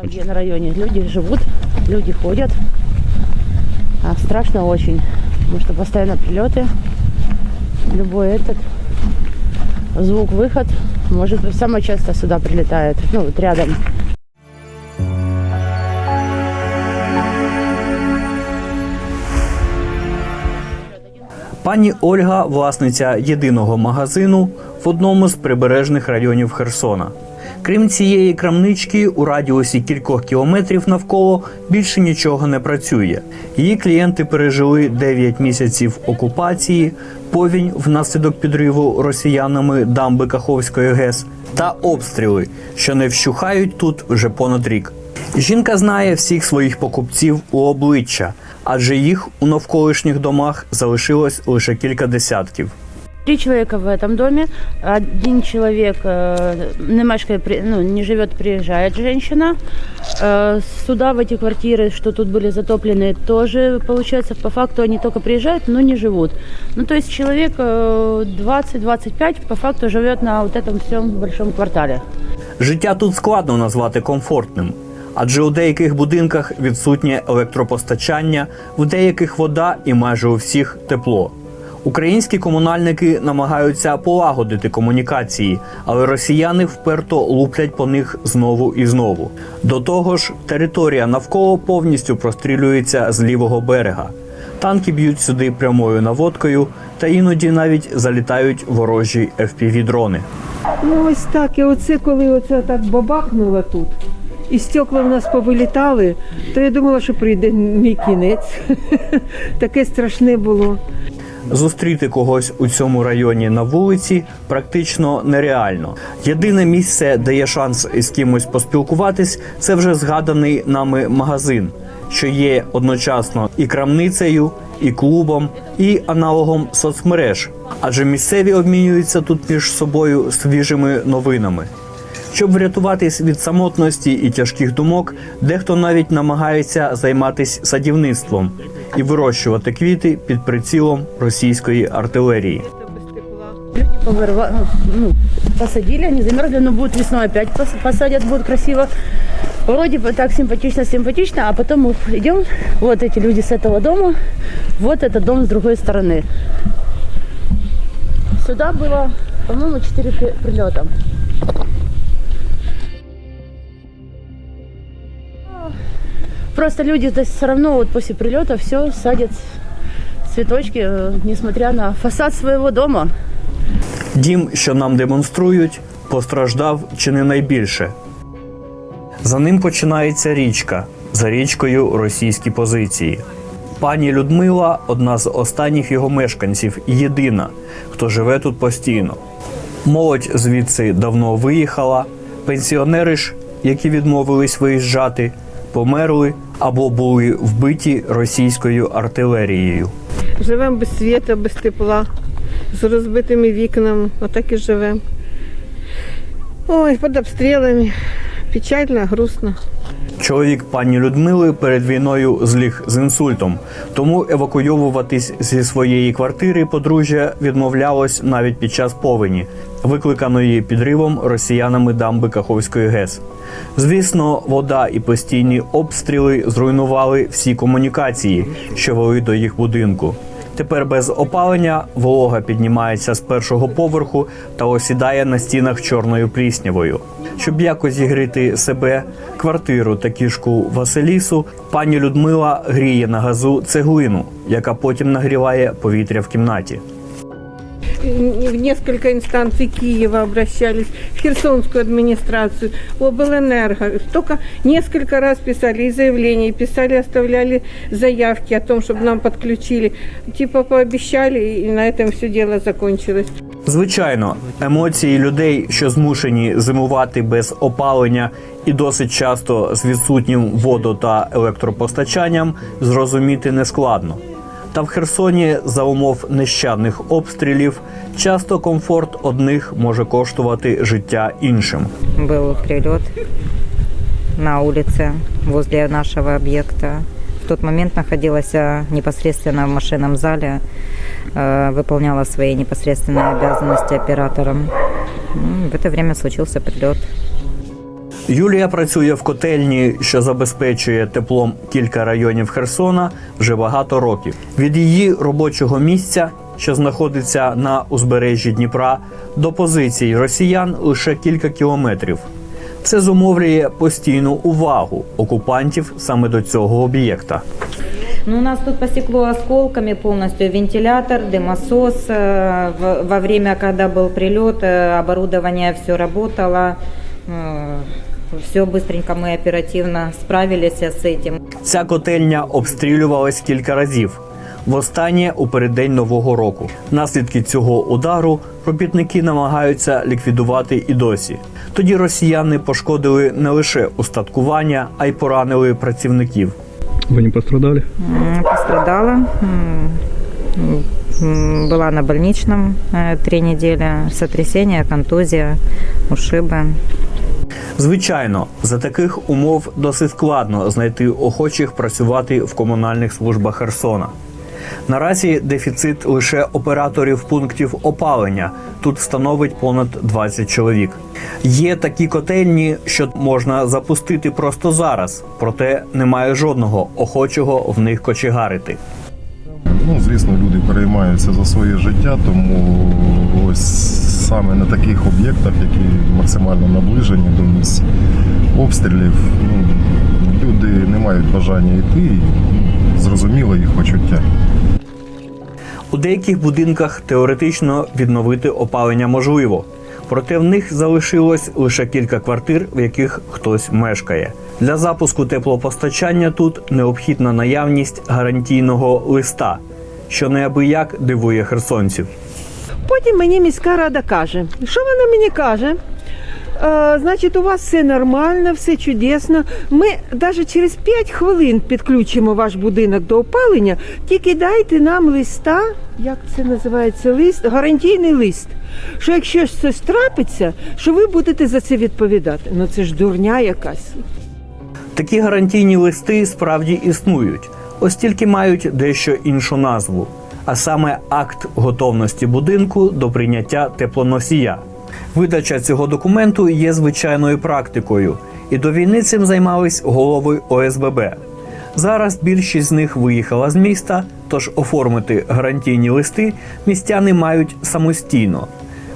Там, где на районе люди живут, люди ходят. А страшно очень, потому что постоянно прилеты. Любой этот звук, выход, может быть, самое часто сюда прилетает, ну, вот рядом. Пані Ольга, власниця єдиного магазину в одному з прибережних районів Херсона. Крім цієї крамнички, у радіусі кількох кілометрів навколо більше нічого не працює. Її клієнти пережили 9 місяців окупації, повінь внаслідок підриву росіянами дамби Каховської ГЕС та обстріли, що не вщухають тут вже понад рік. Жінка знає всіх своїх покупців у обличчя, адже їх у навколишніх домах залишилось лише кілька десятків. Три человека в этом доме. Один человек э, не мешкает, при- ну, не живет, приезжает женщина. Э, сюда, в эти квартиры, что тут были затоплены, тоже, получается, по факту они только приезжают, но не живут. Ну, то есть человек э, 20-25 по факту живет на вот этом всем большом квартале. Життя тут складно назвати комфортним, адже у деяких будинках відсутнє електропостачання, в деяких вода і майже у всіх тепло. Українські комунальники намагаються полагодити комунікації, але росіяни вперто луплять по них знову і знову. До того ж, територія навколо повністю прострілюється з лівого берега. Танки б'ють сюди прямою наводкою, та іноді навіть залітають ворожі FPV-дрони. Ну ось так. І оце коли оце так бабахнуло тут, і стекла в нас повилітали, то я думала, що прийде мій кінець. Таке страшне було. Зустріти когось у цьому районі на вулиці практично нереально. Єдине місце, де є шанс із кимось поспілкуватись, це вже згаданий нами магазин, що є одночасно і крамницею, і клубом, і аналогом соцмереж. Адже місцеві обмінюються тут між собою свіжими новинами. Щоб врятуватись від самотності і тяжких думок, дехто навіть намагається займатися садівництвом і вирощувати квіти під прицілом російської артилерії. Люди повырва- ну, посадили, они замерзли, но будут весной опять пос- посадят, будет красиво. Вроде бы так симпатично, симпатично, а потом мы идем, вот эти люди с этого дома, вот этот дом с другой стороны. Сюда было, по-моему, 4 при- прилета. Просто люди то есть, все равно вот после прилета все садят цветочки, э, несмотря на фасад своего дома. Дім, що нам демонструють, постраждав чи не найбільше. За ним починається річка, за річкою російські позиції. Пані Людмила одна з останніх його мешканців єдина, хто живе тут постійно. Молодь звідси давно виїхала. Пенсіонери ж, які відмовились виїжджати, померли або були вбиті російською артилерією. Живемо без світу, без тепла, з розбитими вікнами. Отак і живемо. Ой, під обстрілами. Печально, грустно. Чоловік пані Людмили перед війною зліг з інсультом, тому евакуйовуватись зі своєї квартири подружжя відмовлялось навіть під час повені, викликаної підривом росіянами дамби Каховської ГЕС. Звісно, вода і постійні обстріли зруйнували всі комунікації, що вели до їх будинку. Тепер без опалення волога піднімається з першого поверху та осідає на стінах чорною пліснявою. Щоб якось зігріти себе, квартиру та кішку Василісу, пані Людмила гріє на газу цеглину, яка потім нагріває повітря в кімнаті в несколько инстанций Киева обращались, в Херсонскую администрацию, в облэнерго. Только несколько раз писали и заявления, и писали, оставляли заявки о том, чтобы нам подключили. Типа пообещали, и на этом все дело закончилось. Звичайно, емоції людей, що змушені зимувати без опалення і досить часто з відсутнім водо та електропостачанням, зрозуміти нескладно. Та в Херсоні за умов нещадних обстрілів часто комфорт одних може коштувати життя іншим. был прилет на улице возле нашего объекта. В тот момент находилась э, непосредственно в машинном зале, э, выполняла свои непосредственные обязанности оператором. М, В это время случился прилет. Юлія працює в котельні, що забезпечує теплом кілька районів Херсона вже багато років. Від її робочого місця, що знаходиться на узбережжі Дніпра, до позицій росіян лише кілька кілометрів. Це зумовлює постійну увагу окупантів саме до цього об'єкта. Ну, у нас тут посекло осколками полностью вентилятор, дымосос. Э, в- Во время, когда был прилет, э, оборудование все работало. Все быстренько мы оперативно справились с этим. Ця котельня обстрілювалась кілька разів. Востаннє у переддень нового року. Наслідки цього удару робітники намагаються ліквідувати і досі. Тоді росіяни пошкодили не лише устаткування, а й поранили працівників. Вы не пострадали? М, Пострадала. М, м, Была на больничном э, три недели. Сотрясение, контузия, ушибы. Звичайно, за таких умов досить складно знайти охочих працювати в комунальних службах Херсона. Наразі дефіцит лише операторів пунктів опалення тут становить понад 20 чоловік. Є такі котельні, що можна запустити просто зараз, проте немає жодного охочого в них кочегарити. Ну, звісно, люди переймаються за своє життя, тому ось саме на таких об'єктах, які максимально наближені до місць обстрілів, ну, люди не мають бажання йти, і зрозуміло їх почуття. У деяких будинках теоретично відновити опалення можливо, проте в них залишилось лише кілька квартир, в яких хтось мешкає. Для запуску теплопостачання тут необхідна наявність гарантійного листа, що неабияк дивує херсонців. Потім мені міська рада каже, що вона мені каже? Е, значить, у вас все нормально, все чудесно. Ми навіть через 5 хвилин підключимо ваш будинок до опалення, тільки дайте нам листа, як це називається, лист, гарантійний лист. Що якщо щось трапиться, що ви будете за це відповідати. Ну це ж дурня якась. Такі гарантійні листи справді існують, ось тільки мають дещо іншу назву, а саме акт готовності будинку до прийняття теплоносія. Видача цього документу є звичайною практикою, і до війни цим займались голови ОСББ. Зараз більшість з них виїхала з міста, тож оформити гарантійні листи містяни мають самостійно.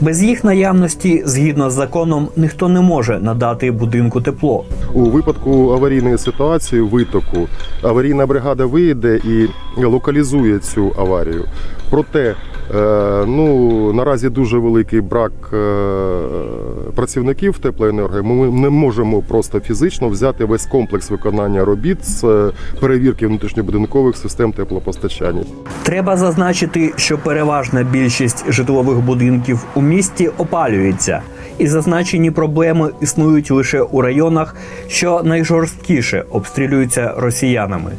Без їх наявності, згідно з законом, ніхто не може надати будинку тепло. У випадку аварійної ситуації, витоку, аварійна бригада вийде і локалізує цю аварію. Проте, ну наразі дуже великий брак е, працівників теплоенерго. Ми не можемо просто фізично взяти весь комплекс виконання робіт з е, перевірки внутрішньобудинкових систем теплопостачання. Треба зазначити, що переважна більшість житлових будинків у місті опалюється, і зазначені проблеми існують лише у районах, що найжорсткіше обстрілюються росіянами.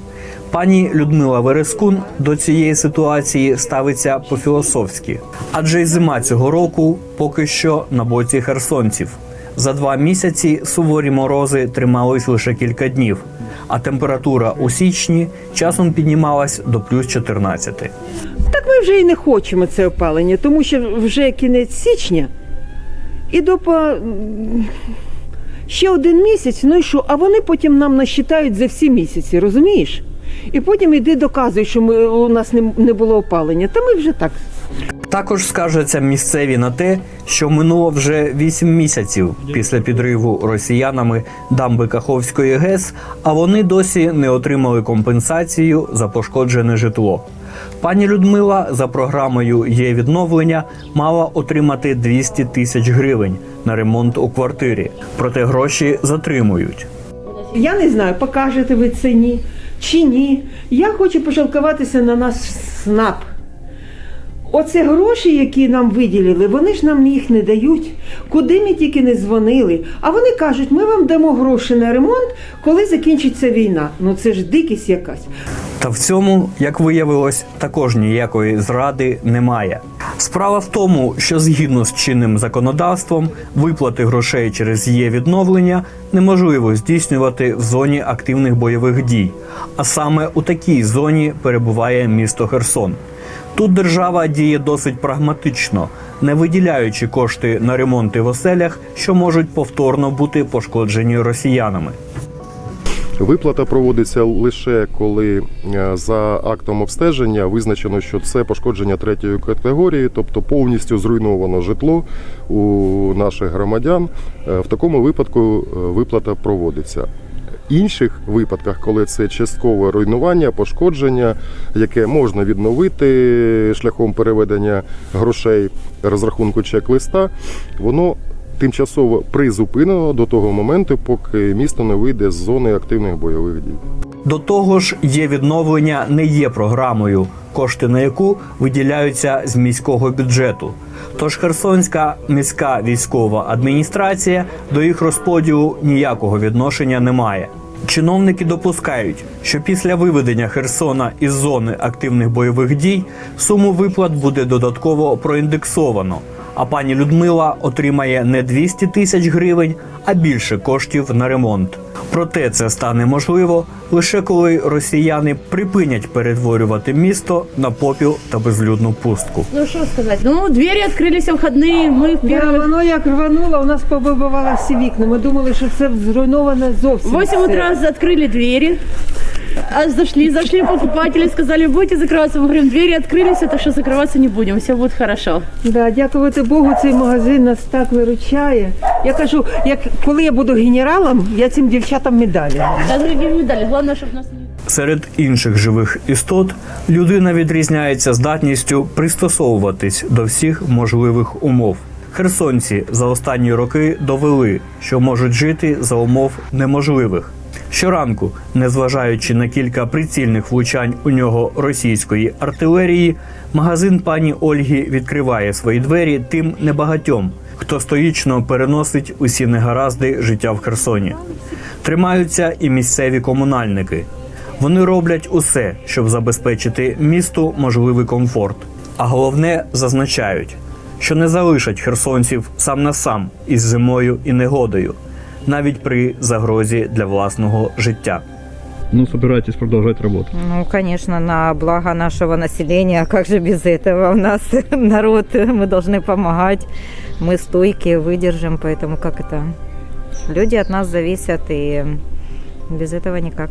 Пані Людмила Верескун до цієї ситуації ставиться по-філософськи, адже й зима цього року поки що на боці херсонців. За два місяці суворі морози тримались лише кілька днів, а температура у січні часом піднімалась до плюс 14. Так ми вже і не хочемо це опалення, тому що вже кінець січня і до по... ще один місяць, ну і що? А вони потім нам насчитають за всі місяці, розумієш? І потім іди доказуй, що ми, у нас не, не було опалення. Та ми вже так. Також скаржаться місцеві на те, що минуло вже 8 місяців після підриву росіянами дамби Каховської ГЕС, а вони досі не отримали компенсацію за пошкоджене житло. Пані Людмила за програмою є відновлення мала отримати 200 тисяч гривень на ремонт у квартирі, проте гроші затримують. Я не знаю, покажете ви це ні чи ні. Я хочу пожалкуватися на нас СНАП. Оце гроші, які нам виділили, вони ж нам їх не дають. Куди ми тільки не дзвонили. А вони кажуть, ми вам дамо гроші на ремонт, коли закінчиться війна. Ну це ж дикість якась. Та в цьому, як виявилось, також ніякої зради немає. Справа в тому, що згідно з чинним законодавством виплати грошей через її відновлення неможливо здійснювати в зоні активних бойових дій, а саме у такій зоні перебуває місто Херсон. Тут держава діє досить прагматично, не виділяючи кошти на ремонти в оселях, що можуть повторно бути пошкоджені росіянами. Виплата проводиться лише коли е, за актом обстеження визначено, що це пошкодження третьої категорії, тобто повністю зруйновано житло у наших громадян. Е, В такому випадку е, виплата проводиться. Інших випадках, коли це часткове руйнування, пошкодження, яке можна відновити шляхом переведення грошей розрахунку чек-листа, воно тимчасово призупинено до того моменту, поки місто не вийде з зони активних бойових дій. До того ж, є відновлення не є програмою, кошти на яку виділяються з міського бюджету. Тож Херсонська міська військова адміністрація до їх розподілу ніякого відношення не має. Чиновники допускають, що після виведення Херсона із зони активних бойових дій суму виплат буде додатково проіндексовано. А пані Людмила отримає не 200 тисяч гривень, а більше коштів на ремонт. Проте це стане можливо лише коли росіяни припинять перетворювати місто на попіл та безлюдну пустку. Ну что сказать? Ну, двери открылись выходные, мы в Да, первый... воно як рвануло, у нас повибивало всі вікна. Ми думали, що це зруйноване зовсім. В 8 все. утра открыли двери. А зашли, зашли покупатели, сказали, будете закрываться. Мы говорим, двери открылись, так что закрываться не будем, все будет хорошо. Да, дякувати Богу, цей магазин нас так виручає. Я кажу, як коли я буду генералом, я цим дівчатам медалі. Да, другие медали, главное, чтобы нас не... Серед інших живих істот людина відрізняється здатністю пристосовуватись до всіх можливих умов. Херсонці за останні роки довели, що можуть жити за умов неможливих. Щоранку, незважаючи на кілька прицільних влучань у нього російської артилерії, магазин пані Ольги відкриває свої двері тим небагатьом, хто стоїчно переносить усі негаразди життя в Херсоні. Тримаються і місцеві комунальники. Вони роблять усе, щоб забезпечити місту можливий комфорт. А головне зазначають, що не залишать херсонців сам на сам із зимою і негодою, навіть при загрозі для власного життя. Ну, собираетесь продолжать работу? Ну, конечно, на благо нашего населения, как же без этого? У нас народ, мы должны помогать, мы стойкие, выдержим, поэтому как это? Люди от нас зависят, и без этого никак.